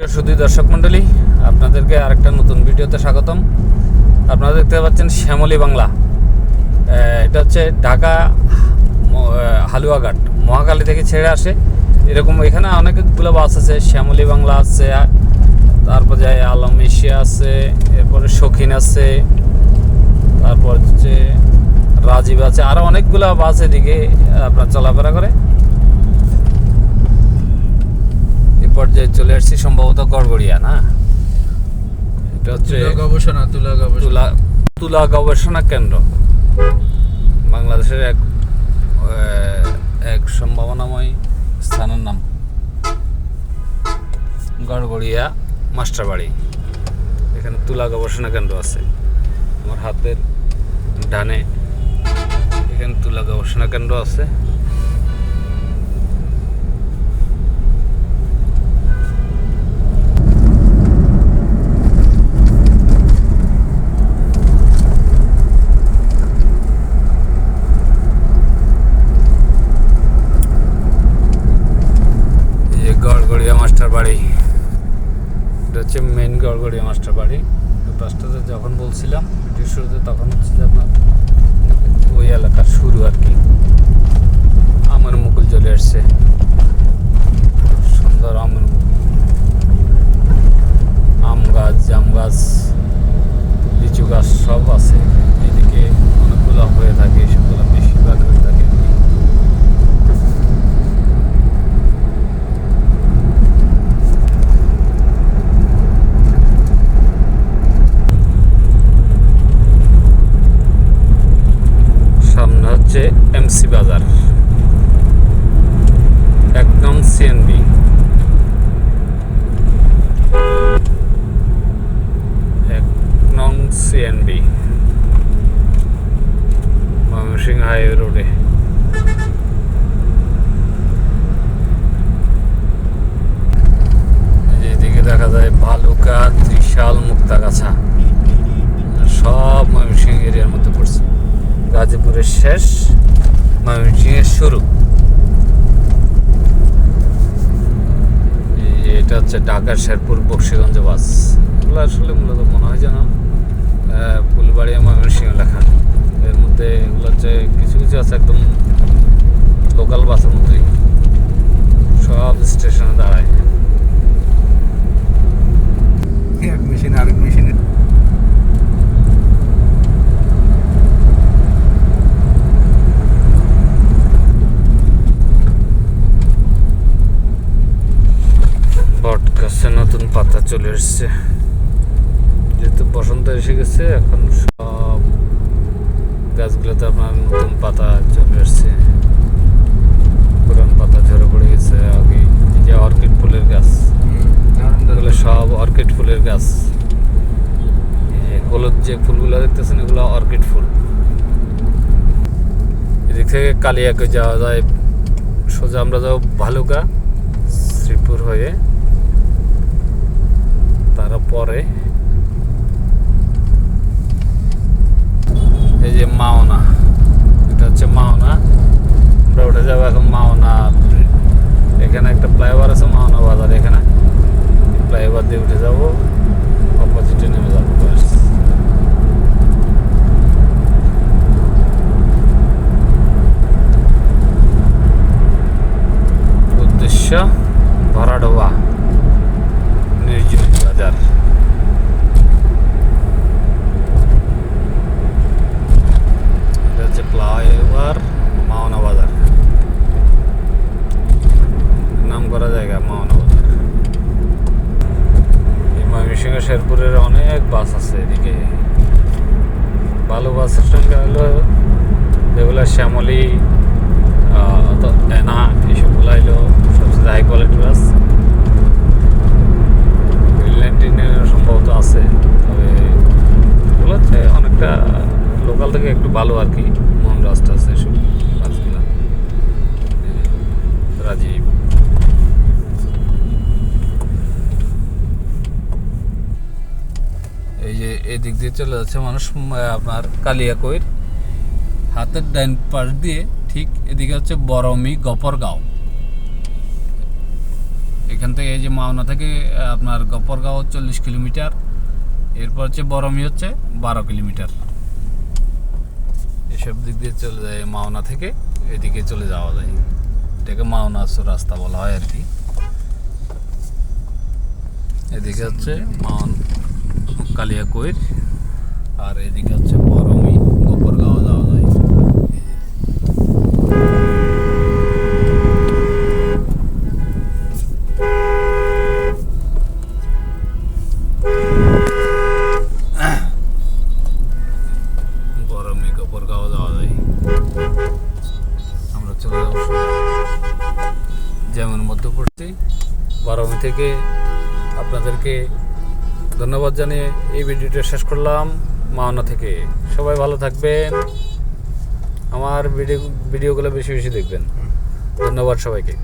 শুধু দর্শক মণ্ডলী, আপনাদেরকে আরেকটা নতুন ভিডিওতে স্বাগতম। আপনারা দেখতে পাচ্ছেন শ্যামলী বাংলা। এটা হচ্ছে ঢাকা হালুয়াঘাট। মহাকালী থেকে ছেড়ে আসে। এরকম এখানে অনেকগুলো বাস আছে। শ্যামলী বাংলা আছে তারপর যায় আলম এশিয়া আছে, এরপরে শৌখিন আছে, তারপর হচ্ছে রাজীব আছে। আরও অনেকগুলো বাস এদিকে আপনার চলাফেরা করে এই পর্যায়ে চলে আসছি সম্ভবত গড়গড়িয়া না? এটা হচ্ছে গবেষণা তুলা গবেষণা। তুলা তুলা গবেষণা কেন্দ্র। বাংলাদেশের এক এক সম্ভাবনাময় স্থানের নাম। গড়গড়িয়া মাস্টারবাড়ি। এখানে তুলা গবেষণা কেন্দ্র আছে। আমার হাতের ডানে এখানে তুলা গবেষণা কেন্দ্র আছে এই যে গড়গড়িয়া মাস্টার বাড়ি এটা হচ্ছে মেন গড়গড়ি মাস্টার বাড়ি। ওই যখন বলছিলাম ভিডিও শুরুতে তখন হচ্ছে যে আপনার ওই এলাকার শুরু আর কি। আমার মুকুল চলে আসছে। সুন্দর আমার মুকুল আম গাছ জাম গাছ লিচু গাছ সব আছে এদিকে অনেকগুলো হয়ে থাকে সেগুলো বেশিরভাগ হয়ে থাকে আর কি। সামনে হচ্ছে এমসি বাজার। একদম সিএনবি এক নং সিএনবি ময়মনসিংহ হাইওয়ে রোডে। এই যে এদিকে দেখা যায় ভালুকা, ত্রিশাল, মুক্তাগাছা। সব ময়মনসিংহ এরিয়ার মধ্যে পড়ছে। গাজীপুরের শেষ, ময়মনসিংহের শুরু। এটা হচ্ছে ঢাকার শেরপুর বক্সিগঞ্জ বাস। এগুলো আসলে মূলত মনে হয় যেন ফুলবাড়িয়া, ময়মনসিংহ লেখা। এর মধ্যে এগুলো হচ্ছে কিছু কিছু আছে একদম লোকাল বাসের মতোই। সব স্টেশনে দাঁড়ায়। এক মেশিন আরেক মেশিনে গাছে নতুন পাতা চলে এসছে যেহেতু বসন্ত এসে গেছে, এখন সব গাছগুলোতে আপনার নতুন পাতা চলে এসছে পুরান পাতা ঝরে পড়ে গেছে, আগে যে অর্কিড ফুলের গাছ, এগুলো সব অর্কিড ফুলের গাছ। হলুদ যে ফুলগুলো দেখতেছেন, এগুলো অর্কিড ফুল। এদিক থেকে কালিয়াকে যাওয়া যায়। সোজা আমরা যাব ভালুকা, শ্রীপুর হয়ে। তারপরে এই যে মাওনা, এটা হচ্ছে মাওনা। আমরা উঠে যাব এখন মাওনা এখানে একটা ফ্লাইওভার আছে, মাওনা বাজার এখানে। ফ্লাইওভার দিয়ে উঠে যাব অপোজিটে নেমে যাব। উদ্দেশ্য ভরাডোবা নির্জন বাজার এটা হচ্ছে ফ্লাইওভার মাওনা বাজার নাম করা জায়গা মাওনা বাজার এই ময়মনসিংহ অনেক বাস আছে এদিকে। ভালো বাসের সঙ্গে হলো যেগুলো শ্যামলি এনা এইসবগুলো হলো সবচেয়ে হাই কোয়ালিটি বাস গ্রিনল্যান্ডিনের সম্ভবত আছে তবে এগুলো হচ্ছে অনেকটা লোকাল থেকে একটু ভালো আর কি মোহন রাস্তা আছে এসব বাসগুলো রাজীব এই যে এদিক দিয়ে চলে যাচ্ছে মানুষ আপনার কালিয়াকৈর। হাতের ডাইন পাশ দিয়ে ঠিক এদিকে হচ্ছে বরমি গপরগাঁও। এখান থেকে এই যে মাওনা থেকে আপনার গপ্পরগাঁও চল্লিশ কিলোমিটার, এরপর হচ্ছে বরমি হচ্ছে বারো কিলোমিটার। এসব দিক দিয়ে চলে যায় মাওনা থেকে, এদিকে চলে যাওয়া যায়। এটাকে মাওনা রাস্তা বলা হয় আর কি। এদিকে হচ্ছে মাওন কালিয়াকৈর। আর এদিকে হচ্ছে বরমি গোপরগাঁও যাওয়া যায়। যেমন মধ্যে পড়ছি বারোমি থেকে আপনাদেরকে ধন্যবাদ জানিয়ে এই ভিডিওটা শেষ করলাম মাওনা থেকে। সবাই ভালো থাকবেন। আমার ভিডিও ভিডিওগুলো বেশি বেশি দেখবেন। ধন্যবাদ সবাইকে।